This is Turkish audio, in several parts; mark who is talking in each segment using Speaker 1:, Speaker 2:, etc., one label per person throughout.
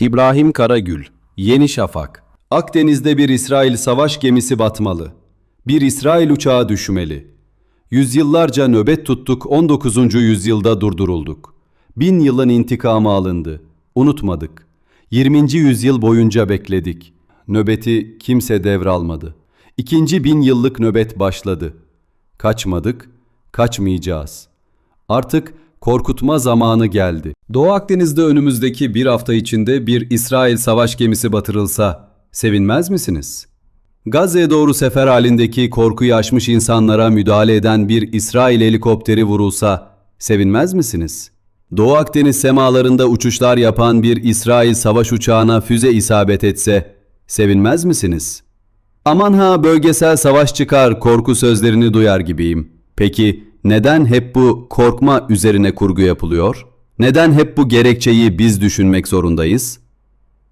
Speaker 1: İbrahim Karagül, Yeni Şafak. Akdeniz'de bir İsrail savaş gemisi batmalı. Bir İsrail uçağı düşmeli. Yüzyıllarca nöbet tuttuk, 19. yüzyılda durdurulduk. Bin yılın intikamı alındı. Unutmadık. 20. yüzyıl boyunca bekledik. Nöbeti kimse devralmadı. İkinci bin yıllık nöbet başladı. Kaçmadık, kaçmayacağız. Artık korkutma zamanı geldi. Doğu Akdeniz'de önümüzdeki bir hafta içinde bir İsrail savaş gemisi batırılsa sevinmez misiniz? Gazze'ye doğru sefer halindeki korkuyu aşmış insanlara müdahale eden bir İsrail helikopteri vurulsa sevinmez misiniz? Doğu Akdeniz semalarında uçuşlar yapan bir İsrail savaş uçağına füze isabet etse sevinmez misiniz? Aman ha bölgesel savaş çıkar korku sözlerini duyar gibiyim. Peki neden hep bu korkma üzerine kurgu yapılıyor? Neden hep bu gerekçeyi biz düşünmek zorundayız?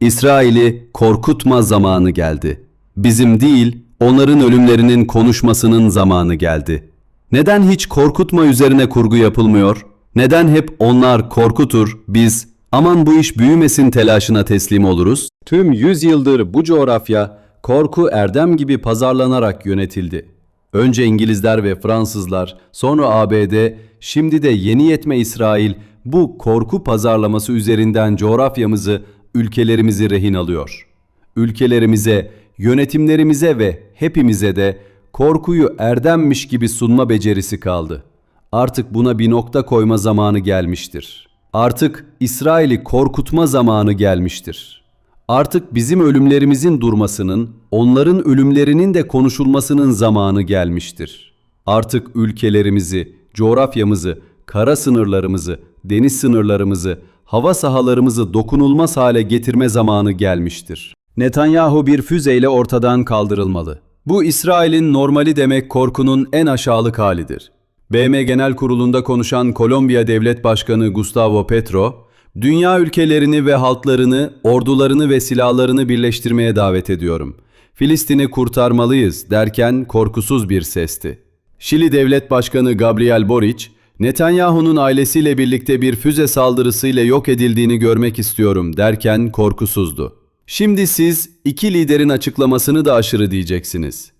Speaker 1: İsrail'i korkutma zamanı geldi. Bizim değil, onların ölümlerinin konuşmasının zamanı geldi. Neden hiç korkutma üzerine kurgu yapılmıyor? Neden hep onlar korkutur, biz aman bu iş büyümesin telaşına teslim oluruz? Tüm yüzyıldır bu coğrafya korku erdem gibi pazarlanarak yönetildi. Önce İngilizler ve Fransızlar, sonra ABD, şimdi de yeni yetme İsrail bu korku pazarlaması üzerinden coğrafyamızı, ülkelerimizi rehin alıyor. Ülkelerimize, yönetimlerimize ve hepimize de korkuyu erdemmiş gibi sunma becerisi kaldı. Artık buna bir nokta koyma zamanı gelmiştir. Artık İsrail'i korkutma zamanı gelmiştir. Artık bizim ölümlerimizin durmasının, onların ölümlerinin de konuşulmasının zamanı gelmiştir. Artık ülkelerimizi, coğrafyamızı, kara sınırlarımızı, deniz sınırlarımızı, hava sahalarımızı dokunulmaz hale getirme zamanı gelmiştir. Netanyahu bir füzeyle ortadan kaldırılmalı. Bu İsrail'in normali demek korkunun en aşağılık halidir. BM Genel Kurulu'nda konuşan Kolombiya Devlet Başkanı Gustavo Petro, dünya ülkelerini ve halklarını, ordularını ve silahlarını birleştirmeye davet ediyorum. Filistin'i kurtarmalıyız derken korkusuz bir sesti. Şili Devlet Başkanı Gabriel Boric, Netanyahu'nun ailesiyle birlikte bir füze saldırısıyla yok edildiğini görmek istiyorum derken korkusuzdu. Şimdi siz iki liderin açıklamasını da aşırı diyeceksiniz.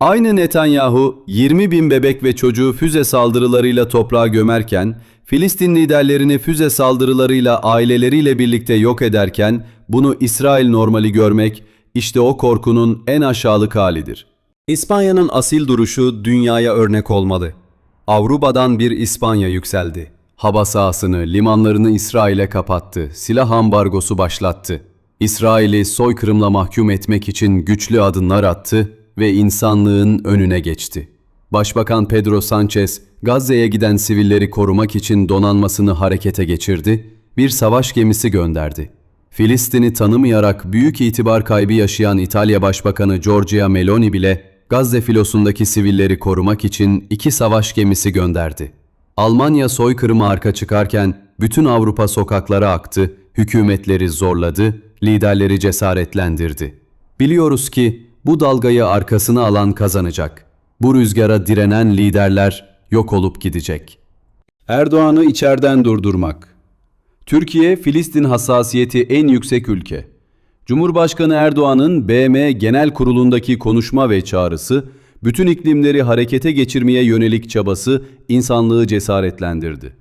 Speaker 1: Aynı Netanyahu 20 bin bebek ve çocuğu füze saldırılarıyla toprağa gömerken, Filistin liderlerini füze saldırılarıyla aileleriyle birlikte yok ederken bunu İsrail normali görmek işte o korkunun en aşağılık halidir. İspanya'nın asil duruşu dünyaya örnek olmalı. Avrupa'dan bir İspanya yükseldi. Hava sahasını, limanlarını İsrail'e kapattı, silah ambargosu başlattı. İsrail'i soykırımla mahkum etmek için güçlü adımlar attı ve insanlığın önüne geçti. Başbakan Pedro Sanchez, Gazze'ye giden sivilleri korumak için donanmasını harekete geçirdi, bir savaş gemisi gönderdi. Filistin'i tanımayarak büyük itibar kaybı yaşayan İtalya Başbakanı Giorgia Meloni bile Gazze filosundaki sivilleri korumak için iki savaş gemisi gönderdi. Almanya soykırıma arka çıkarken bütün Avrupa sokaklara aktı, hükümetleri zorladı, liderleri cesaretlendirdi. Biliyoruz ki bu dalgayı arkasına alan kazanacak. Bu rüzgara direnen liderler yok olup gidecek. Erdoğan'ı içeriden durdurmak. Türkiye, Filistin hassasiyeti en yüksek ülke. Cumhurbaşkanı Erdoğan'ın BM Genel Kurulu'ndaki konuşma ve çağrısı, bütün iklimleri harekete geçirmeye yönelik çabası insanlığı cesaretlendirdi.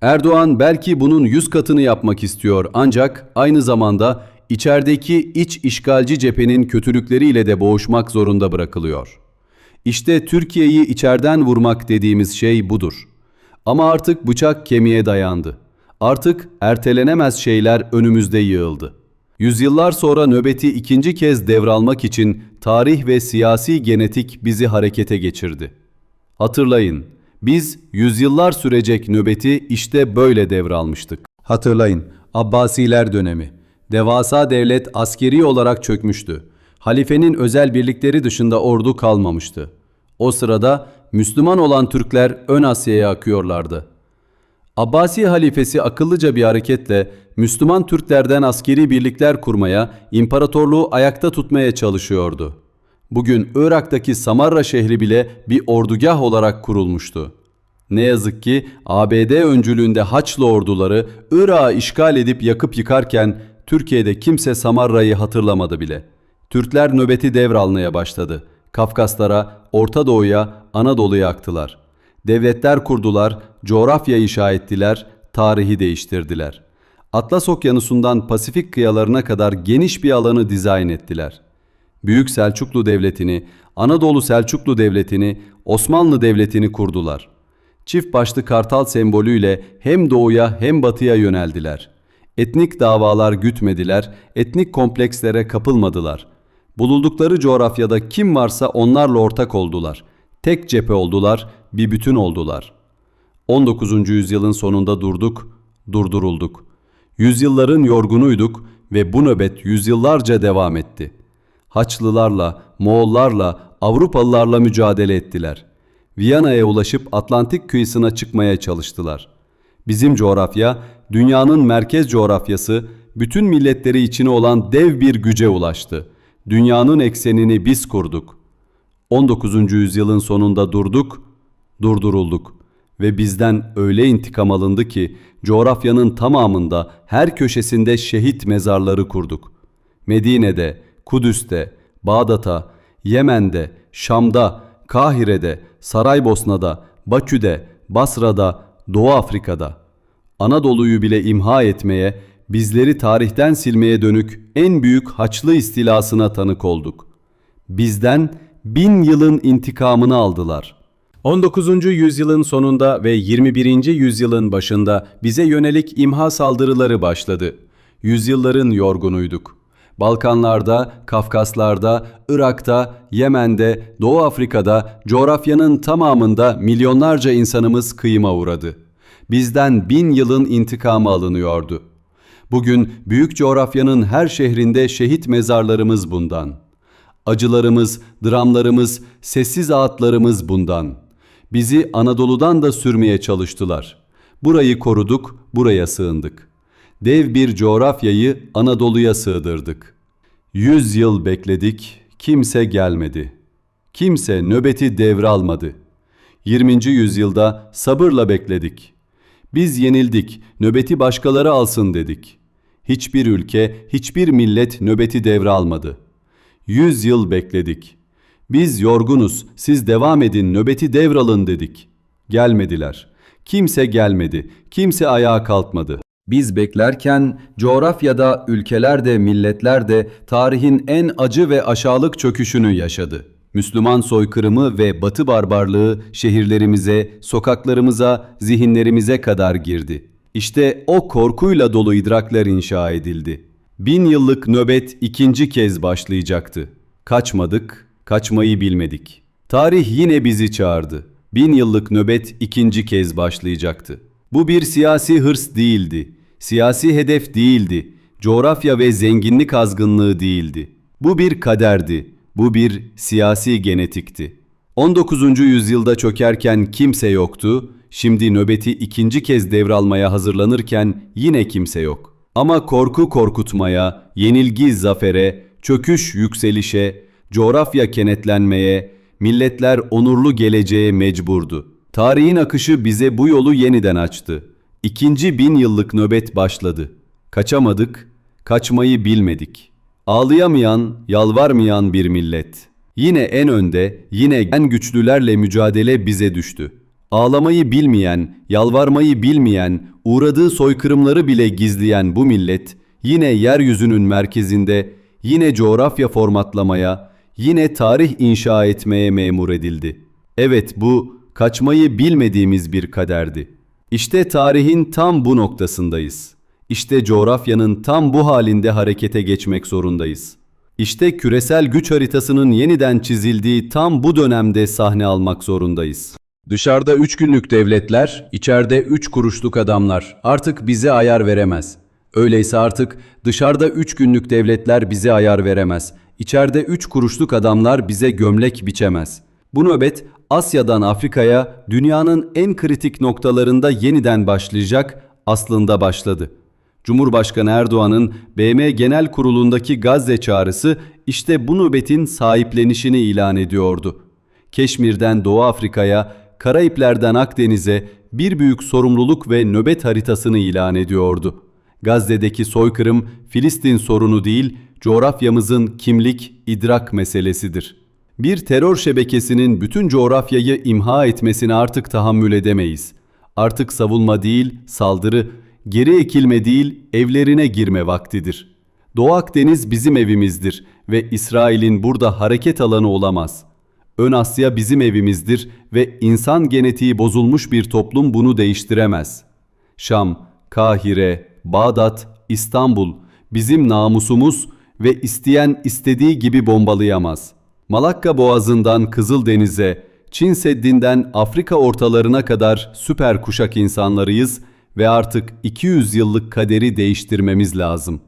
Speaker 1: Erdoğan belki bunun yüz katını yapmak istiyor ancak aynı zamanda içerideki iç işgalci cephenin kötülükleriyle de boğuşmak zorunda bırakılıyor. İşte Türkiye'yi içeriden vurmak dediğimiz şey budur. Ama artık bıçak kemiğe dayandı. Artık ertelenemez şeyler önümüzde yığıldı. Yüzyıllar sonra nöbeti ikinci kez devralmak için tarih ve siyasi genetik bizi harekete geçirdi. Hatırlayın, biz yüzyıllar sürecek nöbeti işte böyle devralmıştık. Hatırlayın, Abbasiler dönemi. Devasa devlet askeri olarak çökmüştü. Halifenin özel birlikleri dışında ordu kalmamıştı. O sırada Müslüman olan Türkler ön Asya'ya akıyorlardı. Abbasi halifesi akıllıca bir hareketle Müslüman Türklerden askeri birlikler kurmaya, imparatorluğu ayakta tutmaya çalışıyordu. Bugün Irak'taki Samarra şehri bile bir ordugah olarak kurulmuştu. Ne yazık ki ABD öncülüğünde Haçlı orduları Irak'ı işgal edip yakıp yıkarken Türkiye'de kimse Samarra'yı hatırlamadı bile. Türkler nöbeti devralmaya başladı. Kafkaslara, Orta Doğu'ya, Anadolu'ya aktılar. Devletler kurdular, coğrafya inşa ettiler, tarihi değiştirdiler. Atlas Okyanusu'ndan Pasifik kıyalarına kadar geniş bir alanı dizayn ettiler. Büyük Selçuklu Devleti'ni, Anadolu Selçuklu Devleti'ni, Osmanlı Devleti'ni kurdular. Çift başlı kartal sembolüyle hem doğuya hem batıya yöneldiler. Etnik davalar gütmediler, etnik komplekslere kapılmadılar. Bulundukları coğrafyada kim varsa onlarla ortak oldular. Tek cephe oldular, bir bütün oldular. 19. yüzyılın sonunda durduk, durdurulduk. Yüzyılların yorgunuyduk ve bu nöbet yüzyıllarca devam etti. Haçlılarla, Moğollarla, Avrupalılarla mücadele ettiler. Viyana'ya ulaşıp Atlantik kıyısına çıkmaya çalıştılar. Bizim coğrafya, dünyanın merkez coğrafyası, bütün milletleri içine olan dev bir güce ulaştı. Dünyanın eksenini biz kurduk. 19. yüzyılın sonunda durduk, durdurulduk ve bizden öyle intikam alındı ki coğrafyanın tamamında her köşesinde şehit mezarları kurduk. Medine'de, Kudüs'te, Bağdat'a, Yemen'de, Şam'da, Kahire'de, Saraybosna'da, Bakü'de, Basra'da, Doğu Afrika'da. Anadolu'yu bile imha etmeye, bizleri tarihten silmeye dönük en büyük Haçlı istilasına tanık olduk. Bizden bin yılın intikamını aldılar.'' 19. yüzyılın sonunda ve 21. yüzyılın başında bize yönelik imha saldırıları başladı. Yüzyılların yorgunuyduk. Balkanlarda, Kafkaslarda, Irak'ta, Yemen'de, Doğu Afrika'da, coğrafyanın tamamında milyonlarca insanımız kıyıma uğradı. Bizden bin yılın intikamı alınıyordu. Bugün büyük coğrafyanın her şehrinde şehit mezarlarımız bundan. Acılarımız, dramlarımız, sessiz ağıtlarımız bundan. Bizi Anadolu'dan da sürmeye çalıştılar. Burayı koruduk, buraya sığındık. Dev bir coğrafyayı Anadolu'ya sığdırdık. Yüz yıl bekledik, kimse gelmedi. Kimse nöbeti devralmadı. 20. yüzyılda sabırla bekledik. Biz yenildik, nöbeti başkaları alsın dedik. Hiçbir ülke, hiçbir millet nöbeti devralmadı. Yüz yıl bekledik.'' Biz yorgunuz, siz devam edin, nöbeti devralın dedik. Gelmediler. Kimse gelmedi, kimse ayağa kalkmadı. Biz beklerken coğrafyada, ülkelerde, milletlerde tarihin en acı ve aşağılık çöküşünü yaşadı. Müslüman soykırımı ve Batı barbarlığı şehirlerimize, sokaklarımıza, zihinlerimize kadar girdi. İşte o korkuyla dolu idrakler inşa edildi. Bin yıllık nöbet ikinci kez başlayacaktı. Kaçmadık, Kaçmayı bilmedik. Tarih yine bizi çağırdı. Bin yıllık nöbet ikinci kez başlayacaktı. Bu bir siyasi hırs değildi. Siyasi hedef değildi. Coğrafya ve zenginlik azgınlığı değildi. Bu bir kaderdi. Bu bir siyasi genetikti. 19. yüzyılda çökerken kimse yoktu. Şimdi nöbeti ikinci kez devralmaya hazırlanırken yine kimse yok. Ama korku korkutmaya, yenilgi zafere, çöküş yükselişe, coğrafya kenetlenmeye, milletler onurlu geleceğe mecburdu. Tarihin akışı bize bu yolu yeniden açtı. İkinci bin yıllık nöbet başladı. Kaçamadık, kaçmayı bilmedik. Ağlayamayan, yalvarmayan bir millet. Yine en önde, yine en güçlülerle mücadele bize düştü. Ağlamayı bilmeyen, yalvarmayı bilmeyen, uğradığı soykırımları bile gizleyen bu millet, yine yeryüzünün merkezinde, yine coğrafya formatlamaya, yine tarih inşa etmeye memur edildi. Evet bu kaçmayı bilmediğimiz bir kaderdi. İşte tarihin tam bu noktasındayız. İşte coğrafyanın tam bu halinde harekete geçmek zorundayız. İşte küresel güç haritasının yeniden çizildiği tam bu dönemde sahne almak zorundayız. Dışarıda üç günlük devletler, içeride üç kuruşluk adamlar artık bize ayar veremez. Öyleyse artık dışarıda üç günlük devletler bize ayar veremez. İçeride üç kuruşluk adamlar bize gömlek biçemez. Bu nöbet Asya'dan Afrika'ya dünyanın en kritik noktalarında yeniden başlayacak, aslında başladı. Cumhurbaşkanı Erdoğan'ın BM Genel Kurulu'ndaki Gazze çağrısı işte bu nöbetin sahiplenişini ilan ediyordu. Keşmir'den Doğu Afrika'ya, Karayipler'den Akdeniz'e bir büyük sorumluluk ve nöbet haritasını ilan ediyordu. Gazze'deki soykırım Filistin sorunu değil, coğrafyamızın kimlik, idrak meselesidir. Bir terör şebekesinin bütün coğrafyayı imha etmesine artık tahammül edemeyiz. Artık savunma değil, saldırı, geri ekilme değil, evlerine girme vaktidir. Doğu Akdeniz bizim evimizdir ve İsrail'in burada hareket alanı olamaz. Ön Asya bizim evimizdir ve insan genetiği bozulmuş bir toplum bunu değiştiremez. Şam, Kahire, Bağdat, İstanbul bizim namusumuz ve isteyen istediği gibi bombalayamaz. Malakka Boğazı'ndan Kızıldeniz'e, Çin Seddi'nden Afrika ortalarına kadar süper kuşak insanlarıyız ve artık 200 yıllık kaderi değiştirmemiz lazım.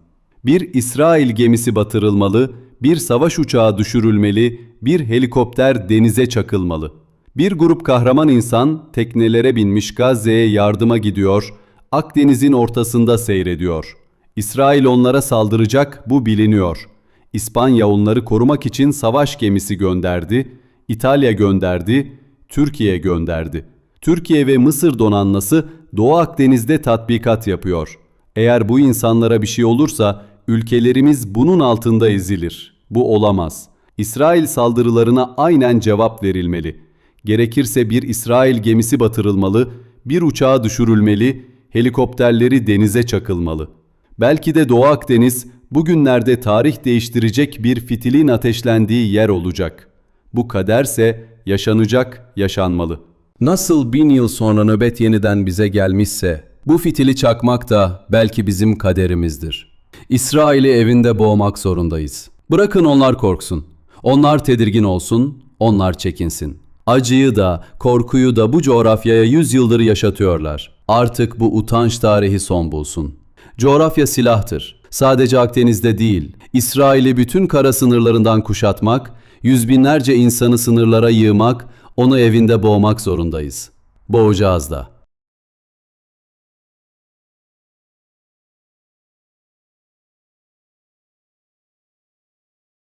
Speaker 1: Bir İsrail gemisi batırılmalı, bir savaş uçağı düşürülmeli, bir helikopter denize çakılmalı. Bir grup kahraman insan teknelere binmiş Gazze'ye yardıma gidiyor, Akdeniz'in ortasında seyrediyor. İsrail onlara saldıracak, bu biliniyor. İspanya onları korumak için savaş gemisi gönderdi, İtalya gönderdi, Türkiye gönderdi. Türkiye ve Mısır donanması Doğu Akdeniz'de tatbikat yapıyor. Eğer bu insanlara bir şey olursa ülkelerimiz bunun altında ezilir. Bu olamaz. İsrail saldırılarına aynen cevap verilmeli. Gerekirse bir İsrail gemisi batırılmalı, bir uçağı düşürülmeli, helikopterleri denize çakılmalı. Belki de Doğu Akdeniz bugünlerde tarih değiştirecek bir fitilin ateşlendiği yer olacak. Bu kaderse yaşanacak, yaşanmalı. Nasıl bin yıl sonra nöbet yeniden bize gelmişse, bu fitili çakmak da belki bizim kaderimizdir. İsrail'i evinde boğmak zorundayız. Bırakın onlar korksun. Onlar tedirgin olsun, onlar çekinsin. Acıyı da, korkuyu da bu coğrafyaya yüz yıldır yaşatıyorlar. Artık bu utanç tarihi son bulsun. Coğrafya silahtır. Sadece Akdeniz'de değil, İsrail'i bütün kara sınırlarından kuşatmak, yüz binlerce insanı sınırlara yığmak, onu evinde boğmak zorundayız. Boğacağız da.